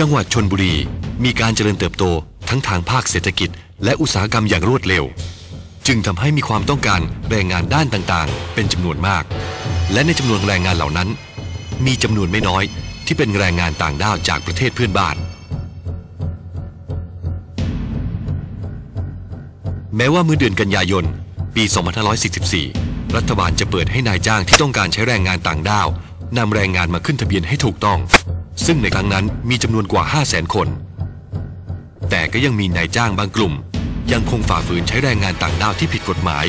จังหวัดชนบุรีมีการเจริญเติบโตทั้งทางภาคเศรษฐกิจ และอุตสาหกรรมอย่างรวดเร็ว จึงทำให้มีความต้องการแรงงานด้านต่างๆ เป็นจำนวนมาก และในจำนวนแรงงานเหล่านั้น มีจำนวนไม่น้อยที่เป็นแรงงานต่างด้าวจากประเทศเพื่อนบ้าน แม้ว่าเมื่อเดือนกันยายน ปี 2544 รัฐบาลจะเปิดให้นายจ้างที่ต้องการใช้แรงงานต่างด้าวนำแรงงานมาขึ้นทะเบียนให้ถูกต้อง ซึ่งในครั้งนั้นมีจำนวนกว่า 500,000 คน แต่ก็ยังมีนายจ้างบางกลุ่ม ยังคงฝ่าฝืนใช้แรงงานต่างด้าวที่ผิดกฎหมาย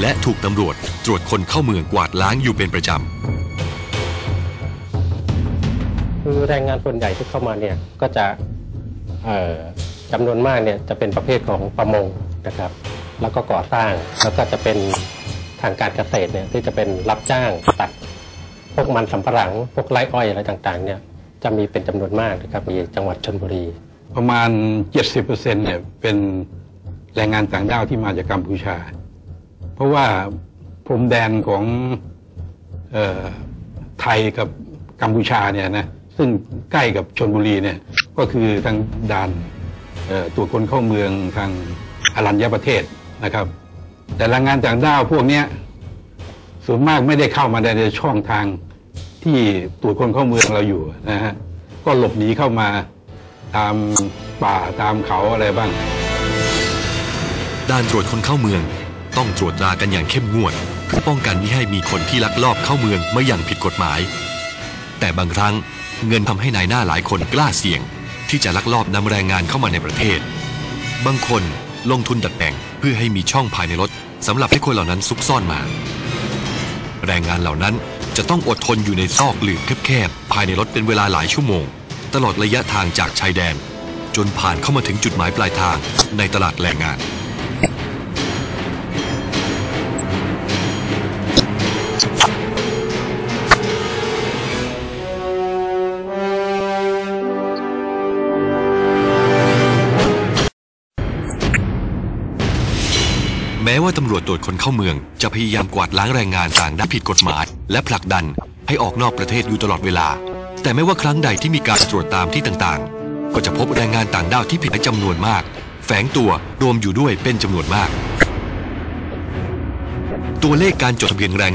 และถูกตำรวจตรวจคนเข้าเมืองกวาดล้างอยู่เป็นประจำ คือแรงงานส่วนใหญ่ที่เข้ามาเนี่ยก็จะจำนวนมากเนี่ยจะเป็นประเภทของประมงนะครับ แล้วก็ก่อสร้างแล้วก็จะเป็นทางการเกษตรเนี่ยที่จะเป็นรับจ้างตัด พวกมันสำปะหลัง พวกไร่อ้อยอะไรต่างๆเนี่ยจะมีเป็นจำนวนมากนะครับมีจังหวัดชนบุรี ประมาณ 70%เนี่ยเป็นแรงงานต่างด้าวที่มาจากกัมพูชา เพราะว่าพรมแดนของเออไทยกับกัมพูชาเนี่ยนะซึ่งใกล้กับชนบุรีเนี่ยก็คือทางด่านเอ่อตรวจคนเข้าเมืองทางอรัญญประเทศนะครับ แต่แรงงานต่างด้าวพวกเนี้ย ส่วนมากไม่ได้เข้ามาในช่องทางที่ตรวจคนเข้าเมืองเราอยู่นะฮะก็หลบหนีเข้ามาตามป่าตามเขาอะไรบ้างด่านตรวจคนเข้าเมือง ต้องตรวจตรากันอย่างเข้มงวด เพื่อป้องกันไมิให้มีคนที่ลักลอบเข้าเมืองมาอย่างผิดกฎหมาย แต่บางครั้งเงินทำให้นายหน้าหลายคนกล้าเสี่ยง ที่จะลักลอบนำแรงงานเข้ามาในประเทศ บางคนลงทุนดัดแปลงเพื่อให้มีช่องภายในรถสำหรับให้คนเหล่านั้นซุกซ่อนมา แรงงานเหล่านั้น จะต้องอดทนอยู่ในซอกหลืบแคบๆภายในรถเป็นเวลาหลายชั่วโมง ตลอดระยะทางจากชายแดน จนผ่านเข้ามาถึงจุดหมายปลายทางในตลาดแรงงาน แม้ว่าตำรวจตรวจคนเข้าเมือง จะพยายามกวาดล้างแรงงานต่างด้าวผิดกฎหมาย และผลักดันให้ออกนอกประเทศอยู่ตลอดเวลา แต่ไม่ว่าครั้งใดที่มีการตรวจตามที่ต่างๆ ก็จะพบแรงงานต่างด้าวที่ผิดจำนวนมาก แฝงตัวรวมอยู่ด้วยเป็นจำนวนมาก ตัวเลขการจดทะเบียนแรง